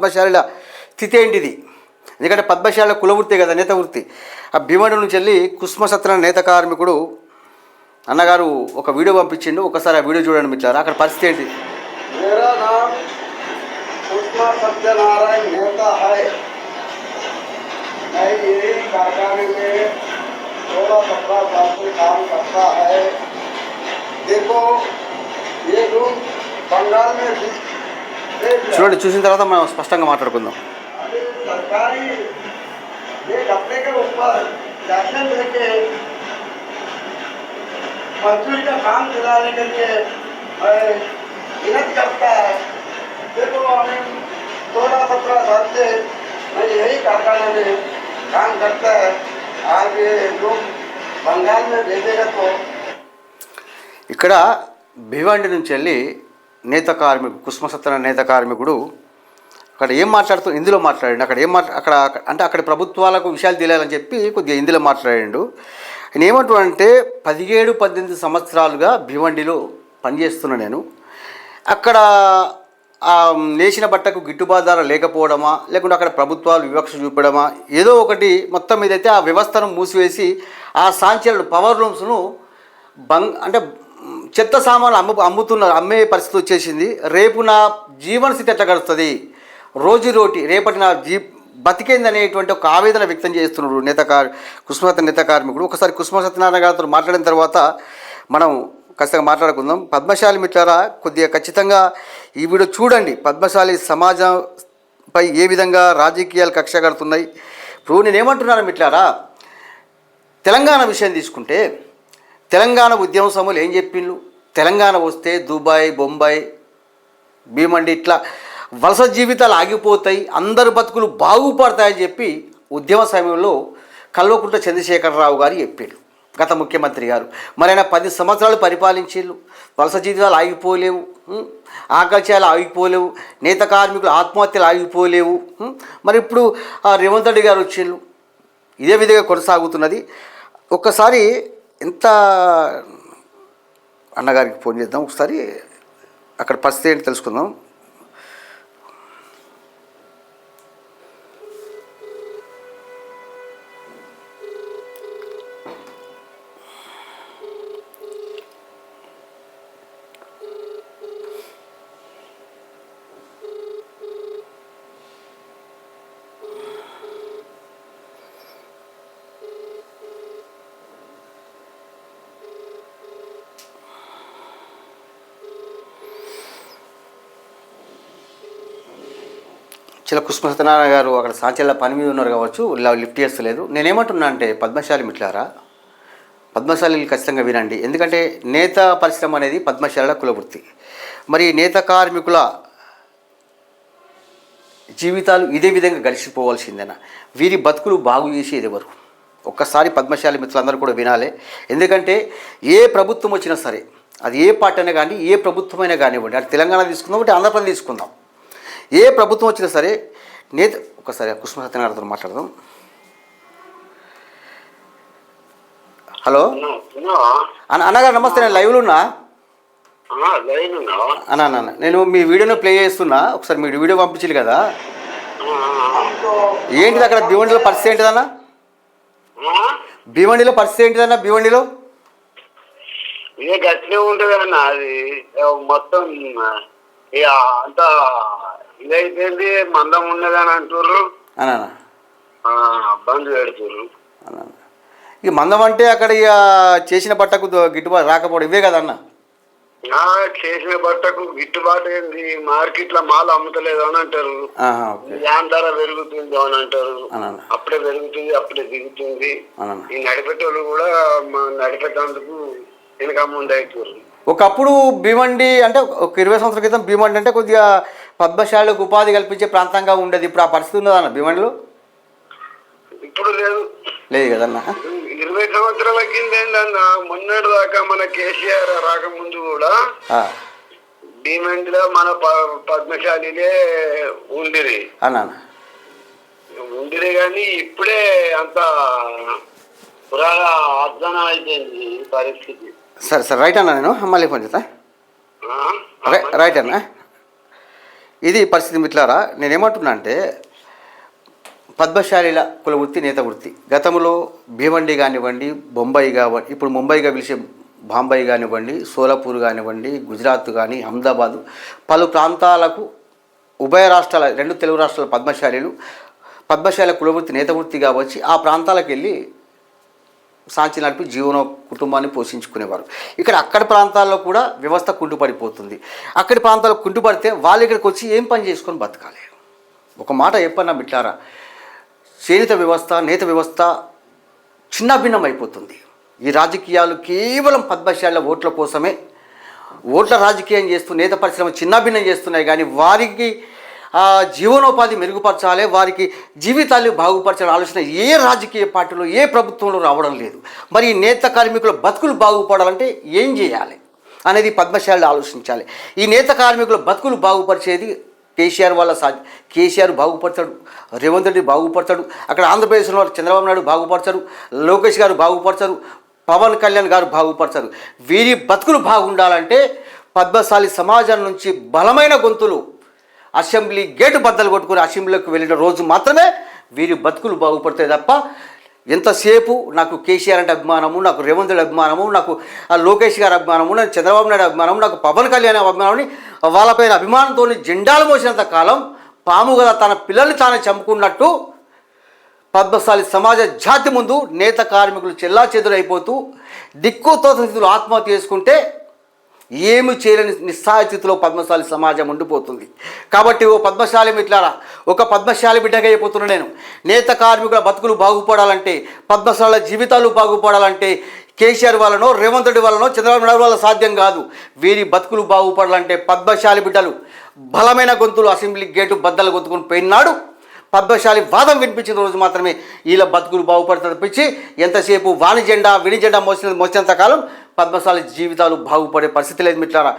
పద్మశాలిల స్థితి ఏంటిది ఎందుకంటే పద్మశాల కులవృత్తి కదా నేత వృత్తి ఆ భీమడు నుంచి వెళ్ళి కుస్మసత్ర నేత కార్మికుడు అన్నగారు ఒక వీడియో పంపించిండు ఒకసారి ఆ వీడియో చూడండి మిట్లారా అక్కడ పరిస్థితి ఏంటి मेरा नाम सुषमा सत्यनारायण मेहता है मैं यही कारखाने में सोलह सत्रह साल से काम करता है देखो ये रूम बंगाल में भी एक చూడండి చూసిన తర్వాత మనం స్పష్టంగా మాట్లాడుకుందాం अभी सरकारी ये कपड़े के ऊपर लाइसेंस लेके मजदूरी का काम दिलाने के लिए मैं मेहनत करता है देखो हमें सोलह सत्रह साल से मैं यही कारखाने में काम करता है आज ये लोग बंगाल में भेजेगा तो ఇక్కడ భివండి నుంచి వెళ్ళి నేత కార్మికుడు కుష్మసత్తన నేత కార్మికుడు అక్కడ ఏం మాట్లాడుతూ ఇందులో మాట్లాడండి. అక్కడ ఏం మాట్లా అక్కడ అంటే అక్కడ ప్రభుత్వాలకు విషయాలు తెలియాలని చెప్పి కొద్దిగా ఇందులో మాట్లాడాడు. ఆయన ఏమంటాడంటే అంటే పదిహేడు పద్దెనిమిది సంవత్సరాలుగా భివండిలో పనిచేస్తున్నా నేను. అక్కడ ఆ నేసిన బట్టకు గిట్టుబాటు ధర లేకపోవడమా లేకుంటే అక్కడ ప్రభుత్వాలు వివక్ష చూపడమా ఏదో ఒకటి మొత్తం మీదైతే ఆ వ్యవస్థను మూసివేసి ఆ సాంచలను పవర్ రూమ్స్ను బంగ్ అంటే చెత్త సామాన్లు అమ్ము అమ్ముతున్నారు అమ్మే పరిస్థితి వచ్చేసింది. రేపు నా జీవన స్థితి ఎట్లా గడుస్తుంది? రోజు రోటి రేపటి నా జీ బతికేంది అనేటువంటి ఒక ఆవేదన వ్యక్తం చేస్తున్నాడు నేత కార్ కుస్మత నేత కార్మికుడు ఒకసారి కుస్మ సత్యనారాయణ గారితో మాట్లాడిన తర్వాత మనం ఖచ్చితంగా మాట్లాడుకుందాం. పద్మశాలి మిత్రారా కొద్దిగా ఖచ్చితంగా ఈ వీడియో చూడండి. పద్మశాలి సమాజంపై ఏ విధంగా రాజకీయాలు కక్ష కడుతున్నాయి. ఇప్పుడు నేనేమంటున్నాను మిట్లారా తెలంగాణ విషయం తీసుకుంటే తెలంగాణ ఉద్యమ సమూలు ఏం చెప్పిండ్రు తెలంగాణ వస్తే దుబాయ్ బొంబాయి భీమండి ఇట్లా వలస జీవితాలు ఆగిపోతాయి అందరు బతుకులు బాగుపడతాయని చెప్పి ఉద్యమ సమయంలో కల్వకుంట్ల చంద్రశేఖరరావు గారు చెప్పాడు గత ముఖ్యమంత్రి గారు మరి ఆయన పది సంవత్సరాలు పరిపాలించారు వలస జీవితాలు ఆగిపోలేవు ఉం? ఆకర్షాలు ఆగిపోలేవు నేత కార్మికులు ఆత్మహత్యలు ఆగిపోలేవు మరి ఇప్పుడు ఆ రేవంత్ రెడ్డి గారు వచ్చిండ్రు ఇదే విధంగా కొనసాగుతున్నది ఒక్కసారి ఎంత అన్నగారికి ఫోన్ చేద్దాం. ఒకసారి అక్కడ పరిస్థితి ఏంటి తెలుసుకుందాం. చిల కుష్మసత్యనారాయణ గారు అక్కడ సాంచెల్ల పని మీద ఉన్నారు కావచ్చు ఇలా లిఫ్ట్ చేస్తలేదు. నేనేమంటున్నా అంటే పద్మశాలి మిట్లారా? పద్మశాలి ఖచ్చితంగా వినండి. ఎందుకంటే నేత పరిశ్రమ అనేది పద్మశాల కులవృత్తి. మరి నేత కార్మికుల జీవితాలు ఇదే విధంగా గడిచిపోవాల్సిందేనా? వీరి బతుకులు బాగు చేసేది ఎవరు ఒక్కసారి పద్మశాలి మిత్రులందరూ కూడా వినాలి. ఎందుకంటే ఏ ప్రభుత్వం వచ్చినా సరే అది ఏ పార్టీ అయినా కానీ ఏ ప్రభుత్వమైనా కానివ్వండి అటు తెలంగాణ తీసుకుందాం ఒకటి ఆంధ్రప్రదేశ్ తీసుకుందాం. ఏ ప్రభుత్వం వచ్చినా సరే నేత ఒకసారి కుసుమ సత్యనారాయణతో మాట్లాడదాం. హలో? అన్న అన్నగారు నమస్తే నేను లైవ్లో ఉన్నా? అన్న అన్న. నేను మీ వీడియోను ప్లే చేస్తున్నా. ఒకసారి మీ వీడియో పంపించారు కదా? ఏంటిది అక్కడ భీవండిలో పరిస్థితి ఏంటిదన్న భీవండిలో పరిస్థితి ఏంటిదన్న భీవండిలో ఇక గట్టినే ఉంటది అన్న అది మొత్తం ఇక అంతా ఇదైపోయింది మందం ఉన్నదని అంటుర్రు. ఆ, బంద్ పెడుతుర్రు. ఇక మందం అంటే అక్కడ ఇక చేసిన బట్టకు గిట్టుబాటు రాకపోవడం ఇవే కదన్న చేసిన బట్టకు గిట్టుబాటు ఏంది? మార్కెట్లో మాల్ అమ్ముతలేదు అని అంటారు. యాన్ ధర పెరుగుతుంది అని అంటారు. అప్పుడే పెరుగుతుంది అప్పుడే దిగుతుంది. ఈ నడిపేటోళ్ళు కూడా మా నడిపేటందుకు వెనక ముందు అవుతారు ఒకప్పుడు భీమండి అంటే ఒక ఇరవై సంవత్సరాల క్రితం భీమండి అంటే కొద్దిగా పద్మశాలకు ఉపాధి కల్పించే ప్రాంతంగా ఉండేది. ఇప్పుడు ఆ పరిస్థితి ఉన్నదన్న భీమండిలో? ఇప్పుడు లేదు. లేదు కదన్న. ఇరవై సంవత్సరాల కింద ఏంటన్న మొన్నటి దాకా మన కేసీఆర్ రాకముందు కూడా డిమాండ్లో మన పద్మశాలిలే ఉండిరి. అన్న. ఉండిరి కానీ ఇప్పుడే అంత పురాణ అర్ధనం అయిపోయింది పరిస్థితి. సరే సరే రైట్ అన్న నేను. మళ్ళీ ఫోన్ చేస్తా. రైట్ అన్న. ఇది పరిస్థితి మిట్లారా నేనేమంటున్నా అంటే పద్మశాలిల కుల వృత్తి నేత వృత్తి గతంలో భీవండి కానివ్వండి బొంబాయి కానివ్వండి ఇప్పుడు ముంబైగా పిలిచే బాంబాయి కానివ్వండి సోలాపూర్ కానివ్వండి గుజరాత్ కానీ అహ్మదాబాదు పలు ప్రాంతాలకు ఉభయ రాష్ట్రాల రెండు తెలుగు రాష్ట్రాల పద్మశాలీలు పద్మశాల కులవృత్తి నేత వృత్తిగా వచ్చి ఆ ప్రాంతాలకు వెళ్ళి సాంచి నడిపి జీవన కుటుంబాన్ని పోషించుకునేవారు. ఇక్కడ అక్కడి ప్రాంతాల్లో కూడా వ్యవస్థ కుంటుపడిపోతుంది. అక్కడి ప్రాంతాల్లో కుంటుపడితే వాళ్ళు ఇక్కడికి వచ్చి ఏం పని చేసుకొని బతకాలి? ఒక మాట చెప్పన్నా బిట్లారా చేనేత వ్యవస్థ నేత వ్యవస్థ చిన్నభిన్నం అయిపోతుంది ఈ రాజకీయాలు కేవలం పద్మశాల ఓట్ల కోసమే. ఓట్ల రాజకీయం చేస్తూ నేత పరిశ్రమ చిన్నభిన్నం చేస్తున్నాయి కానీ వారికి జీవనోపాధి మెరుగుపరచాలి వారికి జీవితాలు బాగుపరచాలని ఆలోచన ఏ రాజకీయ పార్టీలో ఏ ప్రభుత్వంలో రావడం లేదు. మరి ఈ నేత కార్మికుల బతుకులు బాగుపడాలంటే ఏం చేయాలి అనేది పద్మశాలి ఆలోచించాలి. ఈ నేత కార్మికుల బతుకులు బాగుపరిచేది కేసీఆర్ వల్ల సాధ్య. కేసీఆర్ బాగుపడతాడు రేవంత్ రెడ్డి బాగుపడతాడు అక్కడ ఆంధ్రప్రదేశ్లో చంద్రబాబు నాయుడు బాగుపడతారు లోకేష్ గారు బాగుపడతారు పవన్ కళ్యాణ్ గారు బాగుపడతారు. వీరి బతుకులు బాగుండాలంటే పద్మశాలి సమాజం నుంచి బలమైన గొంతులు అసెంబ్లీ గేటు బద్దలు కొట్టుకుని అసెంబ్లీలోకి వెళ్ళిన రోజు మాత్రమే వీరి బతుకులు బాగుపడతాయి తప్ప ఎంతసేపు నాకు కేసీఆర్ అంటే అభిమానము నాకు రేవంత్ రెడ్డి అభిమానము నాకు లోకేష్ గారి అభిమానము నాకు చంద్రబాబు నాయుడు అభిమానము నాకు పవన్ కళ్యాణ్ అభిమానమని వాళ్ళపైన అభిమానంతో జెండాలు మోసినంత కాలం పాము కదా తన పిల్లల్ని తానే చంపుకున్నట్టు పద్మశాలి సమాజ జాతి ముందు నేత కార్మికులు చెల్లా చెదురైపోతూ దిక్కుతో స్థితిలో ఆత్మహత్య చేసుకుంటే ఏమి చేయలేని నిస్సాయస్థితిలో పద్మశాలి సమాజం ఉండిపోతుంది. కాబట్టి ఓ పద్మశాలి మిట్లారా ఒక పద్మశాలి బిడ్డగా అయిపోతున్నా నేను. నేత కార్మికుల బతుకులు బాగుపడాలంటే పద్మశాల జీవితాలు బాగుపడాలంటే కేసీఆర్ వల్లనో రేవంత్ రెడ్డి వల్లనో చంద్రబాబు నాయుడు వాళ్ళ సాధ్యం కాదు. వీరి బతుకులు బాగుపడాలంటే పద్మశాలి బిడ్డలు బలమైన గొంతులు అసెంబ్లీ గేటు బద్దలు గొంతుకుని పోయినాడు. పద్మశాలి వాదం వినిపించిన రోజు మాత్రమే వీళ్ళ బతుకులు బాగుపడతారు ఎంతసేపు వాణి జెండా విని జెండా మోసిన మోసినంత కాలం పద్మశాలి జీవితాలు బాగుపడే పరిస్థితి లేదు మిట్లారా